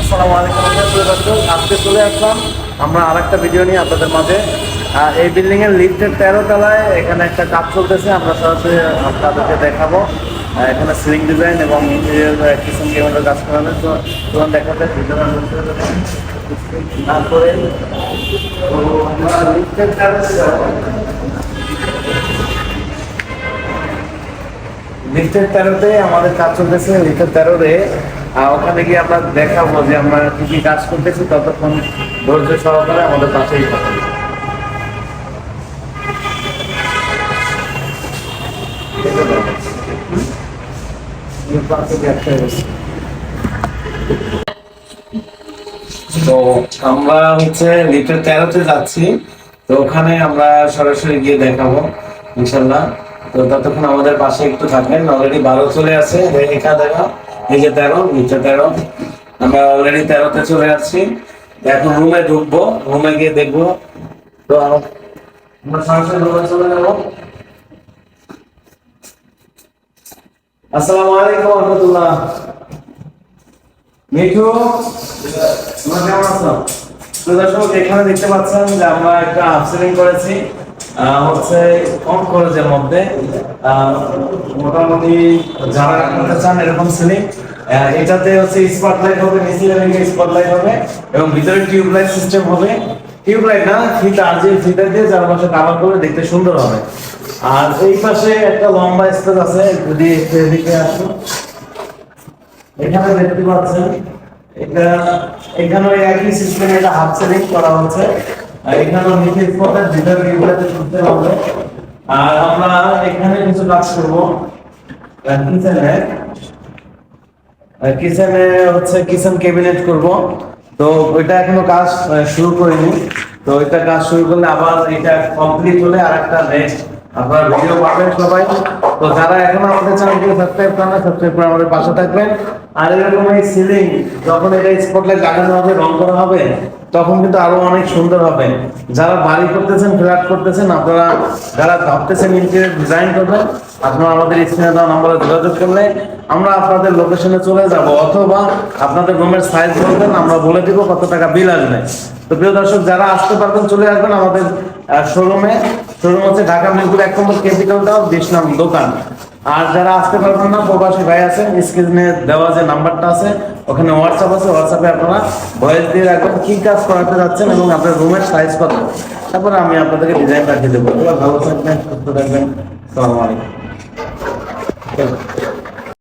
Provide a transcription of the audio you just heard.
আসসালামু আলাইকুম দর্শক আজকে চলে আসলাম আমরা আরেকটা ভিডিও নিয়ে আপনাদের মাঝে। এই বিল্ডিং এর লিফটের তেরো তলায় এখানে একটা কাজ চলতেছে, আমরা সরাসরি আপনাদেরকে দেখাবো। এখানে সিলিং ডিজাইন এবং ইন্টেরিয়র কিচেন কেমনের কাজ করানো তো তোমার দেখাতে তারপরে লিফটের তেরোতে আমাদের কাজ চলতেছে, লিফটের তেরোতে ওখানে গিয়ে আমরা দেখাবো যে আমরা কি কি কাজ করতেছি, ততক্ষণ ধৈর্য সহকারে আমাদের পাশেই থাকবে। তো আমরা হচ্ছে লিফটের তেরোতে যাচ্ছি, তো ওখানে আমরা সরাসরি গিয়ে দেখাবো, ইনশাল্লাহ। তো ততক্ষণ আমাদের পাশে একটু থাকবেন, অলরেডি বারো চলে আসে এখানে দেখা। এই যে তেরো, নিচে তেরো। আমরা অলরেডি তেরোতে চলে আসছি। এখন রুমে ঢুকবো। রুমে গিয়ে দেখব। তো আমরা সরাসরি রুমে চলে যাব। আসসালামু আলাইকুম রহমতুল্লাহ। মিঠু, তোমরা কেমন আছো? দর্শক এখানে দেখতে পাচ্ছেন যে আমরা একটা আপসেলিং করেছি। হচ্ছে কম মধ্যে মোটামুটি যারা করতে চান, এরকম এটাতে হচ্ছে স্পটলাইট হবে, নিচে স্পটলাইট হবে, এবং ভিতরে টিউবলাইট সিস্টেম হবে। টিউবলাইট না, ফিতা, আর ফিতা দিয়ে কাভার করে দেখতে সুন্দর হবে। আর এই পাশে একটা লম্বা স্পেস আছে, যদি এদিকে আসুন। এখানে দেখতে পাচ্ছেন, এটা, এখানে একই সিস্টেমে এটা হাফ সেলিং করা হচ্ছে। নিচে হবে আর আমরা এখানে কিছু কাজ করব। কিচেনে। কিচেনে হচ্ছে কিচেন ক্যাবিনেট করব। তো এখনও কাজ শুরু করিনি। তো ওইটা কাজ শুরু করলে আবার এটা কমপ্লিট হলে আর একটা নেক্সট ভিডিও পাবেন সবাই। তো যারা এখনও আমাদের চ্যানেলকে সাবস্ক্রাইব করেন সাবস্ক্রাইব করে আমাদের পাশে থাকবেন। আর এরকম এই সিলিং যখন এটা স্পটলাইট লাগানো হবে, রং করা হবে তখন কিন্তু আরও অনেক সুন্দর হবে। যারা বাড়ি করতেছেন, ফ্ল্যাট করতেছেন, আপনারা যারা ভাবতেছেন ইন্টেরিয়র ডিজাইন করবেন, আপনারা আমাদের স্ক্রিনে দেওয়া নম্বরে যোগাযোগ করলে আমরা আপনাদের লোকেশনে চলে যাব, অথবা আপনাদের রুমের সাইজ বলবেন, আমরা বলে দিব কত টাকা বিল আসবে। তো প্রিয় দর্শক, যারা আসতে পারবেন, চলে আসবেন আমাদের শোরুমে শোরুম হচ্ছে ঢাকা মিরপুর এক নম্বর ক্যাপিটাল টাউন বিশ নাম দোকান। আর যারা আসতে পারবেন না, প্রবাসী ভাই আছেন, স্ক্রিনে দেওয়া যে নাম্বারটা আছে, ওখানে হোয়াটসঅ্যাপ আছে হোয়াটসঅ্যাপে আপনারা ভয়েস দিয়ে রাখবেন কি কাজ করাতে যাচ্ছেন এবং আপনার রুমের সাইজ কত। তারপরে আমি আপনাদেরকে ডিজাইন পাঠিয়ে দেবো। ভালো থাকবেন, সুস্থ থাকবেন। আসসালামু আলাইকুম